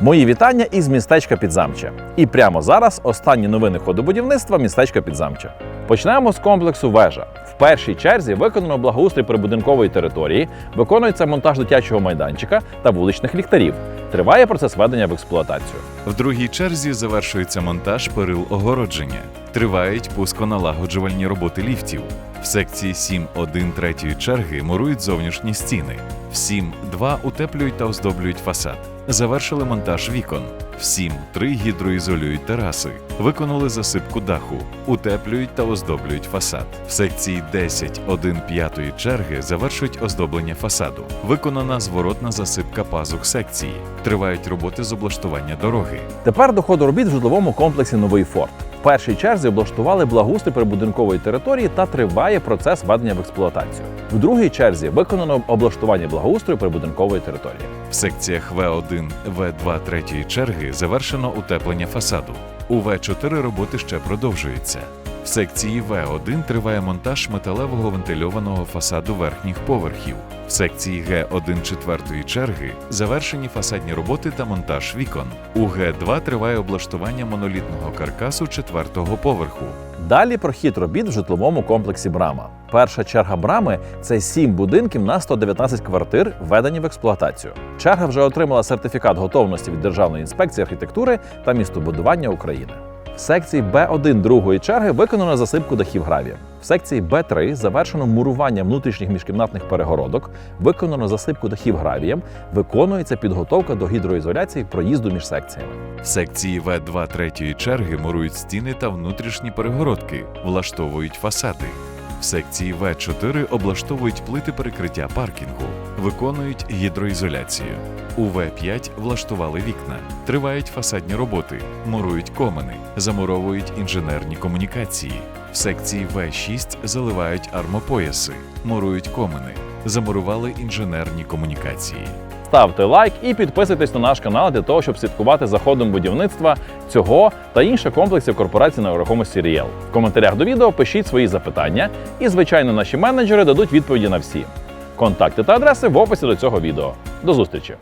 Мої вітання із містечка Підзамче. І прямо зараз останні новини ходобудівництва містечка Підзамче. Почнемо з комплексу вежа. В першій черзі виконано благоустрій прибудинкової території, виконується монтаж дитячого майданчика та вуличних ліхтарів. Триває процес введення в експлуатацію. В другій черзі завершується монтаж перил огородження. Тривають пусконалагоджувальні роботи ліфтів. В секції 7.1 третьої черги мурують зовнішні стіни. В 7.2 утеплюють та оздоблюють фасад. Завершили монтаж вікон. В 7.3 гідроізолюють тераси. Виконали засипку даху, утеплюють та оздоблюють фасад. В секції 10.1 п'ятої черги завершують оздоблення фасаду. Виконана зворотна засипка пазух секції. Тривають роботи з облаштування дороги. Тепер до ходу робіт в житловому комплексі Новий Форт. Першій черзі облаштували благоустрій прибудинкової території та триває процес введення в експлуатацію. В другій черзі виконано облаштування благоустрою прибудинкової території. В секціях В1, В2 третьої черги завершено утеплення фасаду. У В4 роботи ще продовжуються. В секції В1 триває монтаж металевого вентильованого фасаду верхніх поверхів. В секції Г1 четвертої черги завершені фасадні роботи та монтаж вікон. У Г2 триває облаштування монолітного каркасу четвертого поверху. Далі про хід робіт в житловому комплексі Брама. Перша черга брами це 7 будинків на 119 квартир, введені в експлуатацію. Черга вже отримала сертифікат готовності від Державної інспекції архітектури та містобудування України. В секції Б1 другої черги виконано засипку дахів гравієм. В секції Б3 завершено мурування внутрішніх міжкімнатних перегородок, виконано засипку дахів гравієм, виконується підготовка до гідроізоляції проїзду між секціями. В секції В2 третьої черги мурують стіни та внутрішні перегородки, влаштовують фасади. В секції В4 облаштовують плити перекриття паркінгу, виконують гідроізоляцію. У В5 влаштували вікна, тривають фасадні роботи, мурують комини, замуровують інженерні комунікації. В секції В6 заливають армопояси, мурують комини, замурували інженерні комунікації. Ставте лайк і підписуйтесь на наш канал для того, щоб слідкувати за ходом будівництва цього та інших комплексів корпорації на нерухомості Ріел. В коментарях до відео пишіть свої запитання, і, звичайно, наші менеджери дадуть відповіді на всі. Контакти та адреси в описі до цього відео. До зустрічі!